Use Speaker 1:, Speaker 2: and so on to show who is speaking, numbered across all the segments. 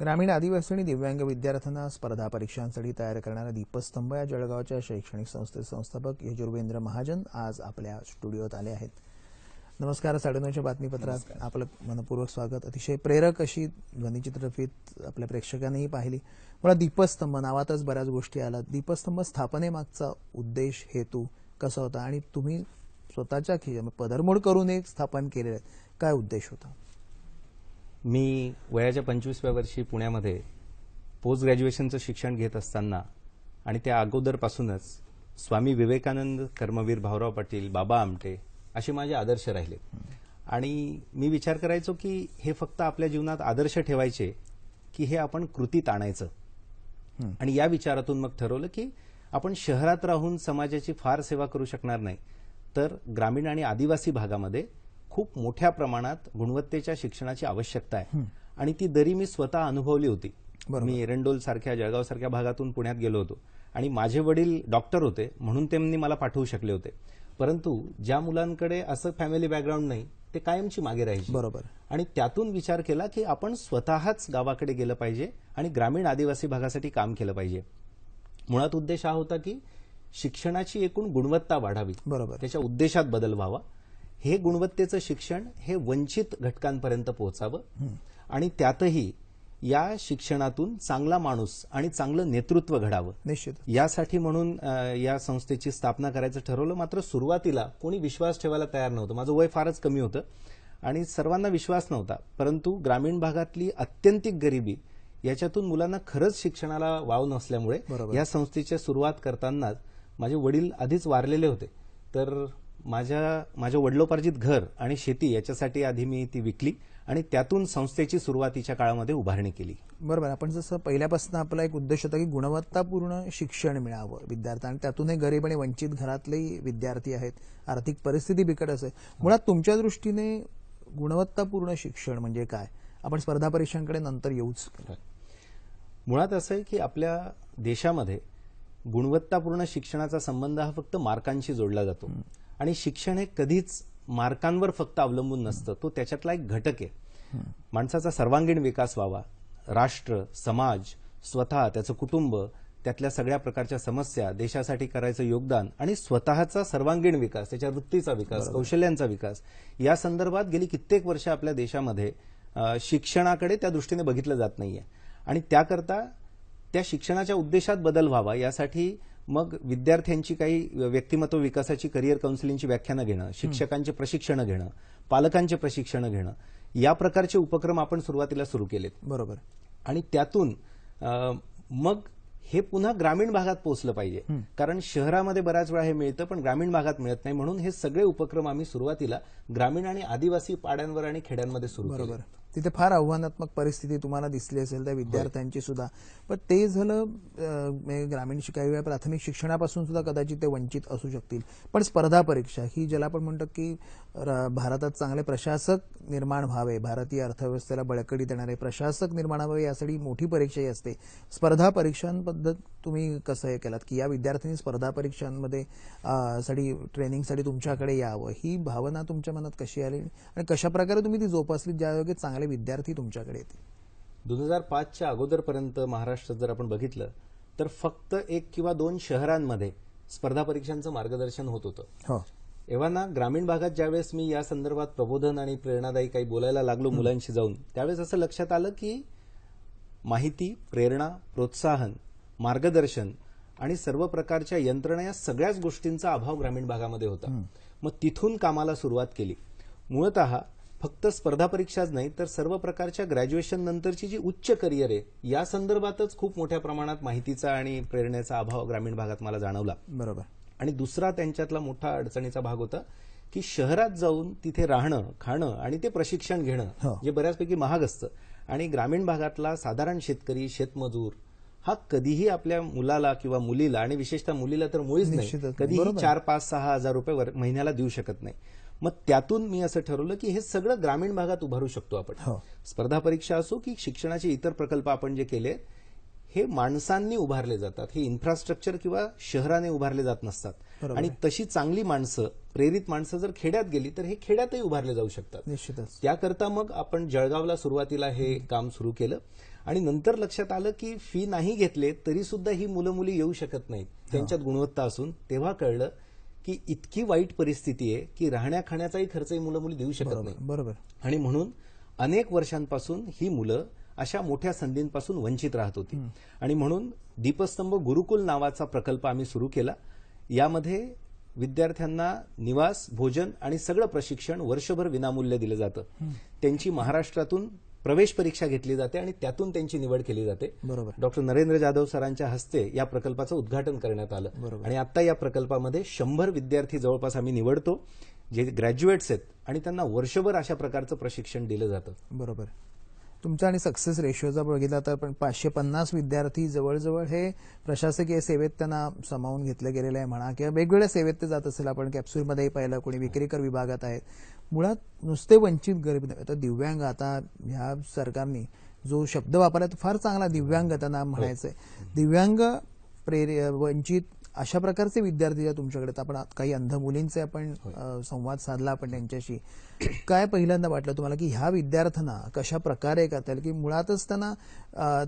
Speaker 1: ग्रामीण आदिवासी आणि दिव्यांग विद्यार्थ्यांना स्पर्धा परीक्षांसाठी तयार करणाऱ्या दीपस्तंभ या जळगावच्या शैक्षणिक संस्थेचे संस्थापक यजुर्वेंद्र महाजन आज आपल्या स्टुडिओत आले आहेत. नमस्कार साडेनऊच्या बातमीपत्रात आपलं मनपूर्वक स्वागत. अतिशय प्रेरक अशी ध्वनिचित्रफीत आपल्या प्रेक्षकांनीही पाहिली. मला दीपस्तंभ नावातच बऱ्याच गोष्टी आल्या. दीपस्तंभ स्थापनेमागचा उद्देश हेतू कसा होता? आणि तुम्ही स्वतःच्या पदरमोड करून एक स्थापन केलेले काय उद्देश होता?
Speaker 2: मी वयाच्या पंचवीसव्या वर्षी पुण्यामध्ये पोस्ट ग्रॅज्युएशनचं शिक्षण घेत असताना आणि त्या अगोदरपासूनच स्वामी विवेकानंद कर्मवीर भाऊराव पाटील बाबा आमटे असे माझे आदर्श राहिले. आणि मी विचार करायचो की हे फक्त आपल्या जीवनात आदर्श ठेवायचे की हे आपण कृतीत आणायचं. आणि या विचारातून मग ठरवलं की आपण शहरात राहून समाजाची फार सेवा करू शकणार नाही. तर ग्रामीण आणि आदिवासी भागामध्ये खूप मोठ्या प्रमाणात गुणवत्तेच्या शिक्षणाची आवश्यकता आहे. आणि ती दरी मी स्वतः अनुभवली होती. मी एरंडोल सारख्या जळगाव सारख्या भागातून पुण्यात गेलो होतो. आणि माझे वडील डॉक्टर होते म्हणून त्यांनी मला पाठवू शकले होते. परंतु ज्या मुलांकडे असं फॅमिली बॅकग्राऊंड नाही ते कायमची मागे राहायची.
Speaker 1: बरोबर.
Speaker 2: आणि त्यातून विचार केला की आपण स्वतःच गावाकडे गेलं पाहिजे आणि ग्रामीण आदिवासी भागासाठी काम केलं पाहिजे. मुळात उद्देश हा होता की शिक्षणाची एकूण गुणवत्ता वाढावी.
Speaker 1: बरोबर.
Speaker 2: त्याच्या उद्देशात बदल व्हावा. हे गुणवत्तेचं शिक्षण हे वंचित घटकांपर्यंत पोहोचावं आणि त्यातही या शिक्षणातून चांगला माणूस आणि चांगलं नेतृत्व घडावं.
Speaker 1: निश्चित
Speaker 2: यासाठी म्हणून या संस्थेची स्थापना करायचं ठरवलं. मात्र सुरुवातीला कोणी विश्वास ठेवायला तयार नव्हतं. माझं वय फारच कमी होतं आणि सर्वांना विश्वास नव्हता. परंतु ग्रामीण भागातली अत्यंतिक गरिबी याच्यातून मुलांना खरंच शिक्षणाला वाव नसल्यामुळे. या संस्थेची सुरुवात करतानाच माझे वडील आधीच वारलेले होते. तर माझ्या माझ्या वडिलोपार्जित घर आणि शेती याच्यासाठी आधी मी ती विकली आणि त्यातून संस्थेची सुरुवातीच्या काळामध्ये उभारणी केली.
Speaker 1: बरोबर. आपण जसं पहिल्यापासून आपला एक उद्देश होता की गुणवत्तापूर्ण शिक्षण मिळावं विद्यार्थ्यांना. आणि त्यातूनही गरीब आणि वंचित घरातले विद्यार्थी आहेत. आर्थिक परिस्थिती बिकट असेल. मुळात तुमच्या दृष्टीने गुणवत्तापूर्ण शिक्षण म्हणजे काय? आपण स्पर्धा परीक्षांकडे नंतर येऊच.
Speaker 2: मुळात असं आहे की आपल्या देशामध्ये गुणवत्तापूर्ण शिक्षणाचा संबंध हा फक्त मार्कांशी जोडला जातो. आणि शिक्षण हे कधीच मार्कांवर फक्त अवलंबून नसतं. तो त्याच्यातला एक घटक आहे. माणसाचा सर्वांगीण विकास व्हावा. राष्ट्र समाज स्वतः त्याचं कुटुंब त्यातल्या सगळ्या प्रकारच्या समस्या देशासाठी करायचं योगदान आणि स्वतःचा सर्वांगीण विकास त्याच्या वृत्तीचा विकास कौशल्यांचा विकास या संदर्भात गेली कित्येक वर्ष आपल्या देशामध्ये शिक्षणाकडे त्या दृष्टीने बघितलं जात नाहीये. आणि त्याकरता त्या शिक्षणाच्या उद्देशात बदल व्हावा यासाठी मग विद्यार्थ्यांची काही व्यक्तिमत्व विकासाची करिअर काउन्सिलिंगची व्याख्यानं घेणं शिक्षकांचे प्रशिक्षण घेणं पालकांचे प्रशिक्षण घेणं या प्रकारचे उपक्रम आपण सुरुवातीला सुरू केलेत.
Speaker 1: बरोबर.
Speaker 2: आणि त्यातून मग हे पुन्हा ग्रामीण भागात पोहोचलं पाहिजे. कारण शहरामध्ये बऱ्याच वेळा हे मिळतं पण ग्रामीण भागात मिळत नाही. म्हणून हे सगळे उपक्रम आम्ही सुरुवातीला ग्रामीण आणि आदिवासी पाड्यांवर आणि खेड्यांमध्ये सुरू केले
Speaker 1: बरोबर. तिथे फार आव्हानात्मक परिस्थिती तुम्हाला दिसली असेल त्या विद्यार्थ्यांची सुद्धा. पण ते झालं म्हणजे ग्रामीण काही वेळा प्राथमिक शिक्षणापासून सुद्धा कदाचित ते वंचित असू शकतील. पण स्पर्धा परीक्षा ही ज्याला आपण म्हणतो की भारतात चांगले प्रशासक निर्माण व्हावे भारतीय अर्थव्यवस्थेला बळकटी देणारे प्रशासक निर्माण व्हावे यासाठी मोठी परीक्षा ही असते. स्पर्धा परीक्षांपद्धत तुम्ही कसं हे केलात? की या विद्यार्थ्यांनी स्पर्धा परीक्षांमध्ये साठी ट्रेनिंगसाठी तुमच्याकडे यावं ही भावना तुमच्या मनात कशी आली? आणि कशा प्रकारे तुम्ही ती जोपासली ज्यायोगे चांगले विद्यार्थी तुमच्याकडे येतील.
Speaker 2: दोन हजार पाचच्या अगोदरपर्यंत महाराष्ट्रात जर आपण बघितलं तर फक्त एक किंवा दोन शहरांमध्ये स्पर्धा परीक्षांचं मार्गदर्शन होत होतं.
Speaker 1: हो.
Speaker 2: एव्हा ना ग्रामीण भागात ज्यावेळेस मी या संदर्भात प्रबोधन आणि प्रेरणादायी काही बोलायला लागलो मुलांशी जाऊन त्यावेळेस असं लक्षात आलं की माहिती प्रेरणा प्रोत्साहन मार्गदर्शन आणि सर्व प्रकारच्या यंत्रणा या सगळ्याच गोष्टींचा अभाव ग्रामीण भागामध्ये होता. मग तिथून कामाला सुरुवात केली. मूळत फक्त स्पर्धा परीक्षाच नाही तर सर्व प्रकारच्या ग्रॅज्युएशन नंतरची जी उच्च करिअर आहे या संदर्भातच खूप मोठ्या प्रमाणात माहितीचा आणि प्रेरणेचा अभाव ग्रामीण भागात मला जाणवला
Speaker 1: बरोबर
Speaker 2: आणि दुसरा त्यांच्यातला मोठा अडचणीचा भाग होता की शहरात जाऊन तिथे राहणं खाणं आणि ते प्रशिक्षण
Speaker 1: हो.
Speaker 2: घेणं जे बऱ्याचपैकी महाग असतं आणि ग्रामीण भागातला साधारण शेतकरी शेतमजूर हा कधीही आपल्या मुलाला किंवा मुलीला आणि विशेषतः मुलीला तर मुळीच नाही. कधीही. चार पाच सहा हजार रुपये महिन्याला देऊ शकत नाही मग त्यातून मी असं ठरवलं की हे सगळं ग्रामीण भागात उभारू शकतो आपण.
Speaker 1: हो.
Speaker 2: स्पर्धा परीक्षा असो की शिक्षणाचे इतर प्रकल्प आपण जे केले हे माणसांनी उभारले जातात. हे इन्फ्रास्ट्रक्चर किंवा शहराने उभारले जात नसतात. आणि तशी चांगली माणसं प्रेरित माणसं जर खेड्यात गेली तर हे खेड्यातही उभारले जाऊ शकतात.
Speaker 1: निश्चितच.
Speaker 2: त्याकरता मग आपण जळगावला सुरुवातीला हे काम सुरू केलं. आणि नंतर लक्षात आलं की फी नाही घेतले तरी सुद्धा ही मुलं मुली येऊ शकत नाहीत. त्यांच्यात गुणवत्ता असून तेव्हा कळलं की इतकी वाईट परिस्थिती आहे की राहण्या खाण्याचाही खर्चही मुलं मुली देऊ शकत नाही.
Speaker 1: बरोबर.
Speaker 2: आणि म्हणून अनेक वर्षांपासून ही मुलं अशा मोठ्या संधींपासून वंचित राहत होती. आणि म्हणून दीपस्तंभ गुरुकुल नावाचा प्रकल्प आम्ही सुरू केला. यामध्ये विद्यार्थ्यांना निवास भोजन आणि सगळं प्रशिक्षण वर्षभर विनामूल्य दिलं जातं. त्यांची महाराष्ट्रातून प्रवेश परीक्षा घेतली जाते आणि त्यातून त्यांची निवड केली जाते.
Speaker 1: बरोबर.
Speaker 2: डॉक्टर नरेंद्र जाधव सरांच्या हस्ते या प्रकल्पाचं उद्घाटन करण्यात आलं.
Speaker 1: बरोबर.
Speaker 2: आणि आता या प्रकल्पामध्ये शंभर विद्यार्थी जवळपास आम्ही निवडतो जे ग्रॅज्युएट्स आहेत आणि त्यांना वर्षभर अशा प्रकारचं प्रशिक्षण दिलं जातं.
Speaker 1: बरोबर. तुमचा आणि सक्सेस रेशोचा बघितला तर पण पाचशे पन्नास विद्यार्थी जवळजवळ हे प्रशासकीय सेवेत त्यांना सामावून घेतलं गेलेलं आहे म्हणा. किंवा वेगवेगळ्या सेवेत ते जात असेल. आपण कॅप्सूलमध्येही पाहिलं. कोणी विक्रीकर विभागात आहेत. मुळात नुसते वंचित गरीब नव्हे तर दिव्यांग आता ह्या सरकारने जो शब्द वापरला तो फार चांगला दिव्यांग त्यांना म्हणायचंय. दिव्यांग प्रेर वंचित अशा प्रकारचे विद्यार्थी तुमच्याकडे. आपण काही अंध मुलींचे आपण संवाद साधला आपण त्यांच्याशी. काय पहिल्यांदा वाटलं तुम्हाला की ह्या विद्यार्थ्यांना कशा प्रकारे करता येईल? की मुळातच त्यांना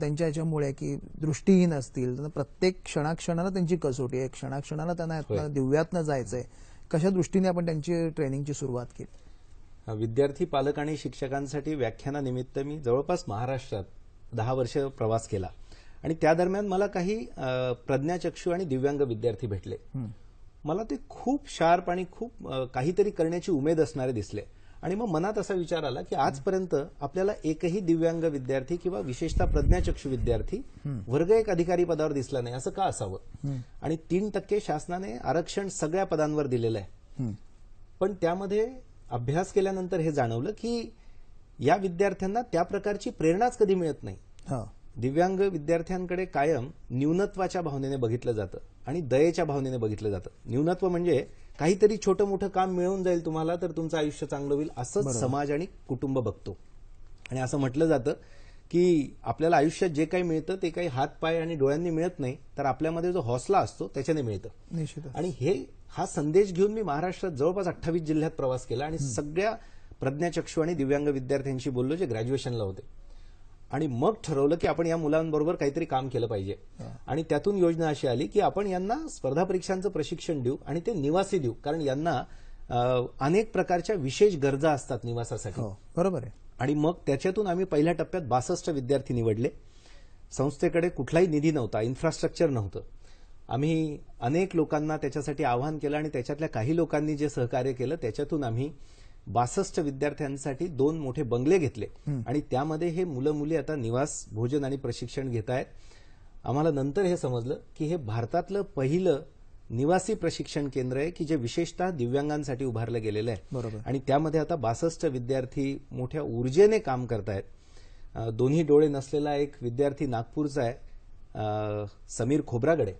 Speaker 1: त्यांच्या याच्यामुळे की दृष्टीहीन असतील त्यांना प्रत्येक क्षणाक्षणाला त्यांची कसोटी आहे. क्षणाक्षणाला त्यांना यातनं दिव्यातनं जायचंय. कशा दृष्टीने आपण त्यांची ट्रेनिंगची सुरुवात केली?
Speaker 2: विद्यार्थी पालक आणि शिक्षकांसाठी व्याख्यानानिमित्त मी जवळपास महाराष्ट्रात दहा वर्ष प्रवास केला. आणि त्या दरम्यान मला काही प्रज्ञाचक्षू आणि दिव्यांग विद्यार्थी भेटले. मला ते खूप शार्प आणि खूप काहीतरी करण्याची उमेद असणारे दिसले. आणि मग मनात असा विचार आला की आजपर्यंत आपल्याला एकही दिव्यांग विद्यार्थी किंवा विशेषतः प्रज्ञाचक्षू विद्यार्थी वर्ग एक अधिकारी पदावर दिसला नाही असं का असावं? आणि तीन टक्के शासनाने आरक्षण सगळ्या पदांवर दिलेलं आहे. पण त्यामध्ये अभ्यास केल्यानंतर हे जाणवलं की या विद्यार्थ्यांना त्या प्रकारची प्रेरणाच कधी मिळत नाही. दिव्यांग विद्यार्थ्यांकडे कायम न्यूनत्वाच्या भावनेने बघितलं जातं आणि दयेच्या भावनेने बघितलं जातं. न्यूनत्व म्हणजे काहीतरी छोटं मोठं काम मिळून जाईल तुम्हाला तर तुमचं आयुष्य चांगलं होईल असंच समाज आणि कुटुंब बघतो. आणि असं म्हटलं जातं की आपल्याला आयुष्यात जे काही मिळतं ते काही हात पाय आणि डोळ्यांनी मिळत नाही तर आपल्यामध्ये जो हौसला असतो त्याच्याने मिळतं. आणि हे हा संदेश घेऊन मी महाराष्ट्रात जवळपास अठ्ठावीस जिल्ह्यात प्रवास केला आणि सगळ्या प्रज्ञाचक्षू आणि दिव्यांग विद्यार्थ्यांशी बोललो जे ग्रॅज्युएशनला होते. आणि मग ठरवलं की आपण या मुलांबरोबर काहीतरी काम केलं पाहिजे. आणि त्यातून योजना अशी आली की आपण यांना स्पर्धा परीक्षांचं प्रशिक्षण देऊ आणि ते निवासी देऊ. कारण यांना अनेक प्रकारच्या विशेष गरजा असतात निवासासाठी.
Speaker 1: हो बरोबर आहे.
Speaker 2: आणि मग त्याच्यातून आम्ही पहिल्या टप्प्यात बासष्ट विद्यार्थी निवडले. संस्थेकडे कुठलाही निधी नव्हता इन्फ्रास्ट्रक्चर नव्हतं. आम्ही अनेक लोकांना त्याच्यासाठी आवाहन केलं आणि त्याच्यातल्या काही लोकांनी जे सहकार्य केलं त्याच्यातून आम्ही बासष्ट विद्यार्थ्यांसाठी दोन मोठे बंगले घेतले. आणि त्यामध्ये हे मुलं मुली आता निवास भोजन आणि प्रशिक्षण घेत आहेत. आम्हाला नंतर हे समजलं की हे भारतातलं पहिलं निवासी प्रशिक्षण केंद्र आहे की जे विशेषतः दिव्यांगांसाठी उभारलं गेलेलं आहे.
Speaker 1: बरोबर.
Speaker 2: आणि त्यामध्ये आता बासष्ट विद्यार्थी मोठ्या ऊर्जेने काम करतायत दोन्ही डोळे नसलेला एक विद्यार्थी नागपूरचा आहे समीर खोब्रागडे.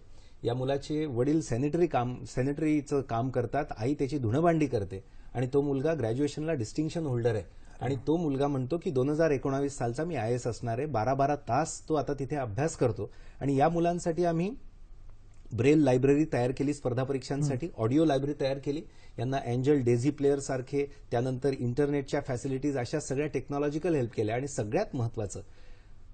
Speaker 2: या मुलाचे वडील सॅनिटरी काम सॅनिटरीचं काम करतात आई त्याची धुणभांडी करते. आणि तो मुलगा ग्रॅज्युएशनला डिस्टिंक्शन होल्डर आहे. आणि तो मुलगा म्हणतो की दोन हजार एकोणावीस सालचा मी आय एस असणार आहे. बारा बारा तास तो आता तिथे अभ्यास करतो. आणि या मुलांसाठी आम्ही ब्रेल लायब्ररी तयार केली स्पर्धा परीक्षांसाठी. ऑडिओ लायब्ररी तयार केली. यांना एंजल डेझी प्लेअर सारखे त्यानंतर इंटरनेटच्या फॅसिलिटीज अशा सगळ्या टेक्नॉलॉजिकल हेल्प केल्या. आणि सगळ्यात महत्वाचं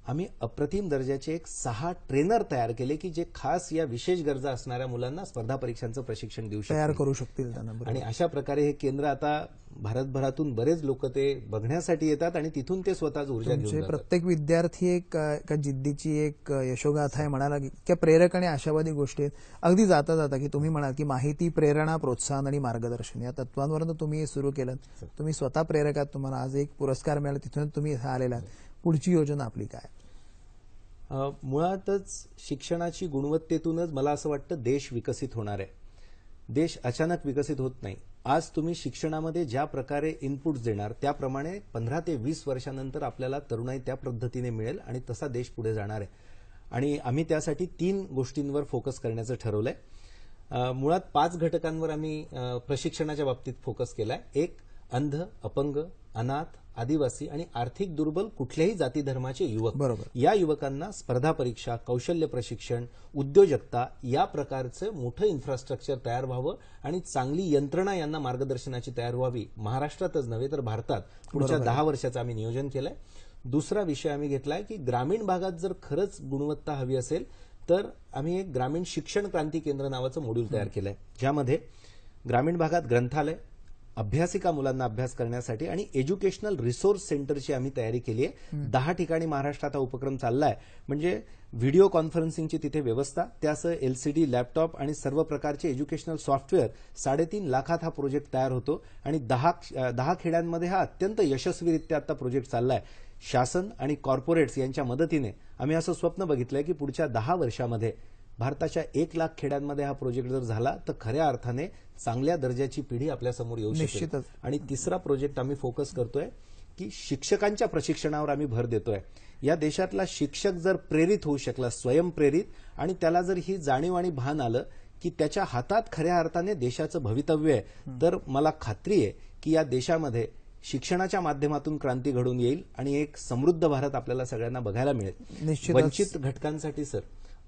Speaker 2: आम्ही अप्रतिम दर्जाचे एक सहा ट्रेनर तयार केले की जे खास या विशेष गरजा असणाऱ्या मुलांना स्पर्धा परीक्षांचं प्रशिक्षण देऊ
Speaker 1: तयार करू शकतील
Speaker 2: आणि अशा प्रकारे हे केंद्र आता भारतभरातूून बरेच लोक ते बघण्यासाठी येतात आणि तिथून ते स्वतःच ऊर्जा घेऊन
Speaker 1: प्रत्येक विद्यार्थी एक एका जिद्दीची एक यशोगाथा आहे म्हणाला की त्या प्रेरक आणि आशावादी गोष्टी आहेत. अगदी जाता जाता की तुम्ही म्हणाल की माहिती प्रेरणा प्रोत्साहन आणि मार्गदर्शन या तत्वांवरून तुम्ही हे सुरू केलं. तुम्ही स्वतः प्रेरक आहात तुम्हाला आज एक पुरस्कार मिळाला तिथून तुम्ही आलेला पुढची योजना आपली काय?
Speaker 2: मुळातच शिक्षणाची गुणवत्तेतूनच मला असं वाटतं देश विकसित होणार आहे. देश अचानक विकसित होत नाही. आज तुम्ही शिक्षणामध्ये ज्या प्रकारे इनपुट्स देणार त्याप्रमाणे पंधरा ते वीस वर्षानंतर आपल्याला तरुणाई त्या पद्धतीने मिळेल आणि तसा देश पुढे जाणार आहे. आणि आम्ही त्यासाठी तीन गोष्टींवर फोकस करण्याचं ठरवलंय. आहे मुळात पाच घटकांवर आम्ही प्रशिक्षणाच्या बाबतीत फोकस केलाय. एक अंध अपंग अनाथ आदिवासी आणि आर्थिक दुर्बल कुठल्याही जाती धर्माचे युवक.
Speaker 1: बरोबर.
Speaker 2: या युवकांना स्पर्धा परीक्षा कौशल्य प्रशिक्षण उद्योजकता या प्रकारचं मोठं इन्फ्रास्ट्रक्चर तयार व्हावं आणि चांगली यंत्रणा यांना मार्गदर्शनाची तयार व्हावी. महाराष्ट्रातच नव्हे तर भारतात. पुढच्या दहा वर्षाचं आम्ही नियोजन केलंय. दुसरा विषय आम्ही घेतलाय की ग्रामीण भागात जर खरंच गुणवत्ता हवी असेल तर आम्ही एक ग्रामीण शिक्षण क्रांती केंद्र नावाचं मॉड्यूल तयार केलंय. ज्यामध्ये ग्रामीण भागात ग्रंथालय अभ्यासिका मुलांना अभ्यास करण्यासाठी आणि एज्युकेशनल रिसोर्स सेंटरची आम्ही तयारी केली आहे. दहा ठिकाणी महाराष्ट्रात हा उपक्रम चाललाय. म्हणजे व्हिडिओ कॉन्फरन्सिंगची तिथे व्यवस्था त्यासह एलसीडी लॅपटॉप आणि सर्व प्रकारचे एज्युकेशनल सॉफ्टवेअर साडेतीन लाखात हा प्रोजेक्ट तयार होतो आणि दहा दहा खेड्यांमध्ये हा अत्यंत यशस्वीरित्या आता प्रोजेक्ट चाललाय. शासन आणि कॉर्पोरेट्स यांच्या मदतीने आम्ही असं स्वप्न बघितलंय की पुढच्या दहा वर्षामध्ये भारताच्या एक लाख खेड्यांमध्ये हा प्रोजेक्ट जर झाला तर खऱ्या अर्थाने चांगल्या दर्जाची पिढी आपल्यासमोर येऊ
Speaker 1: निश्चितच.
Speaker 2: आणि तिसरा प्रोजेक्ट आम्ही फोकस करतोय की शिक्षकांच्या प्रशिक्षणावर आम्ही भर देतोय या देशातला शिक्षक जर प्रेरित होऊ शकला स्वयंप्रेरित आणि त्याला जर ही जाणीव आणि भान आलं की त्याच्या हातात खऱ्या अर्थाने देशाचं भवितव्य आहे तर मला खात्री आहे की या देशामध्ये शिक्षणाच्या माध्यमातून क्रांती घडून येईल आणि एक समृद्ध भारत आपल्याला सगळ्यांना बघायला मिळेल. वंचित घटकांसाठी सर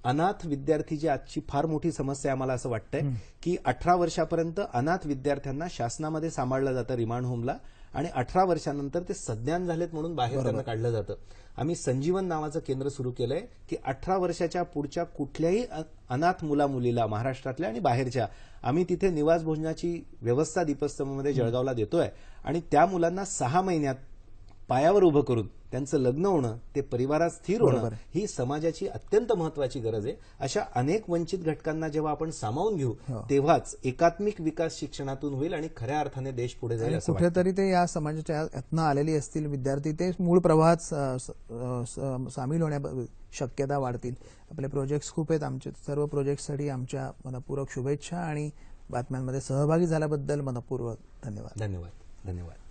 Speaker 2: अनाथ विद्यार्थीची आजची फार मोठी समस्या आहे आम्हाला असं वाटतंय की अठरा वर्षापर्यंत अनाथ विद्यार्थ्यांना शासनामध्ये सांभाळलं जातं रिमांड होमला आणि अठरा वर्षानंतर ते सज्ञान झालेत म्हणून बाहेर त्यांना काढलं जातं. आम्ही संजीवन नावाचं केंद्र सुरू केलंय की अठरा वर्षाच्या पुढच्या कुठल्याही अनाथ मुला मुलीला महाराष्ट्रातल्या आणि बाहेरच्या आम्ही तिथे निवास भोजनाची व्यवस्था दीपस्तंभमध्ये जळगावला देतोय. आणि त्या मुलांना सहा महिन्यात पायावर उभं करून त्यांचं लग्न होणं ते परिवारात स्थिर होणं. ही समाजाची अत्यंत महत्वाची गरज आहे अशा अनेक वंचित घटकांना जेव्हा आपण सामावून घेऊ
Speaker 1: हो.
Speaker 2: तेव्हाच एकात्मिक विकास शिक्षणातून होईल आणि खऱ्या अर्थाने देश पुढे जाईल.
Speaker 1: कुठेतरी ते या समाजाच्या यातनं आलेली असतील विद्यार्थी ते मूळ प्रवाहात सामील होण्या शक्यता वाढतील आपले प्रोजेक्ट्स खूप आहेत आमचे सर्व प्रोजेक्टसाठी आमच्या मनपूर्वक शुभेच्छा आणि बातम्यांमध्ये सहभागी झाल्याबद्दल मनपूर्वक धन्यवाद
Speaker 2: धन्यवाद धन्यवाद